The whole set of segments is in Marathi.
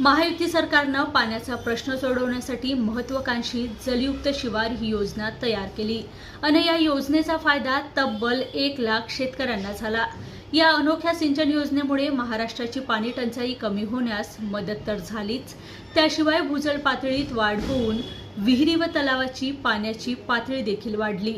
महायुती सरकारनं पाण्याचा प्रश्न सोडवण्यासाठी महत्वाकांक्षी जलयुक्त शिवार ही योजना तयार केली. आणि या योजनेचा फायदा तब्बल एक लाख शेतकऱ्यांना झाला. या अनोख्या सिंचन योजनेमुळे महाराष्ट्राची पाणी टंचाई कमी होण्यास मदत तर झालीच. त्याशिवाय भूजल पातळीत वाढ होऊन विहिरी व तलावाची पाण्याची पातळी देखील वाढली.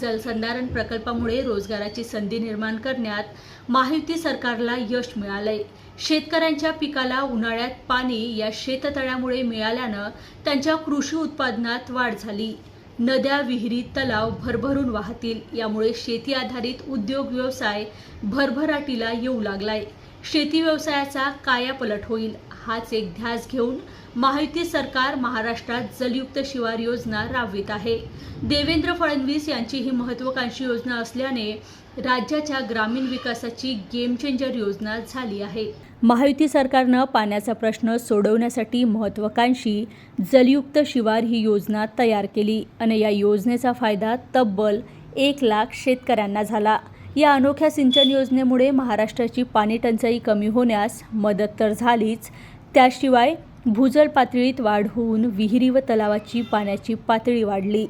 जलसंधारण प्रकल्पामुळे रोजगाराची संधी निर्माण करण्यात महायुती सरकारला यश मिळालंय. शेतकऱ्यांच्या पिकाला उन्हाळ्यात पाणी या शेततळ्यामुळे मिळाल्यानं त्यांच्या कृषी उत्पादनात वाढ झाली. नद्या विहिरी तलाव भरभरून वाहतील यामुळे शेती आधारित उद्योग व्यवसाय भरभराटीला येऊ लागलाय. शेती व्यवसायाचा कायापलट होईल. हाच एक ध्यास घेऊन महायुती सरकार महाराष्ट्रात जलयुक्त शिवार योजना राबवित आहे. देवेंद्र फडणवीस यांची ही महत्वाकांक्षी योजना असल्याने राज्याच्या ग्रामीण विकासाची गेम चेंजर योजना झाली आहे. महायुती सरकारनं पाण्याचा प्रश्न सोडवण्यासाठी महत्वाकांक्षी जलयुक्त शिवार ही योजना तयार केली आणि या योजनेचा फायदा तब्बल एक लाख शेतकऱ्यांना झाला. या अनोख्या सिंचन योजनेमुळे महाराष्ट्राची पाणी टंचाई कमी होण्यास मदत तर झालीच त्याशिवाय भूजल पातळीत वाढ होऊन विहिरी व तलावाची पाण्याची पातळी वाढली.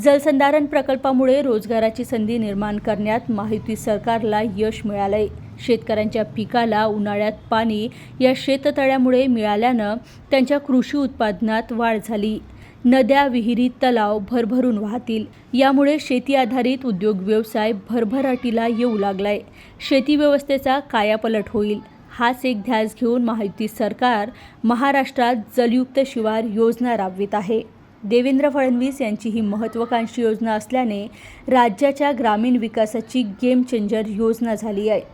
जलसंधारण प्रकल्पामुळे रोजगाराची संधी निर्माण करण्यात माहिती सरकारला यश मिळालंय. शेतकऱ्यांच्या पिकाला उन्हाळ्यात पाणी या शेततळ्यामुळे मिळाल्यानं त्यांच्या कृषी उत्पादनात वाढ झाली. नद्या विहिरी तलाव भरभरून वाहतील. यामुळे शेती आधारित उद्योग व्यवसाय भरभराटीला येऊ लागलाय. शेती व्यवस्थेचा कायापलट होईल. हाच एक ध्यास घेऊन महायुती सरकार महाराष्ट्रात जलयुक्त शिवार योजना राबवित आहे. देवेंद्र फडणवीस यांची ही महत्त्वाकांक्षी योजना असल्याने राज्याच्या ग्रामीण विकासाची गेम चेंजर योजना झाली आहे.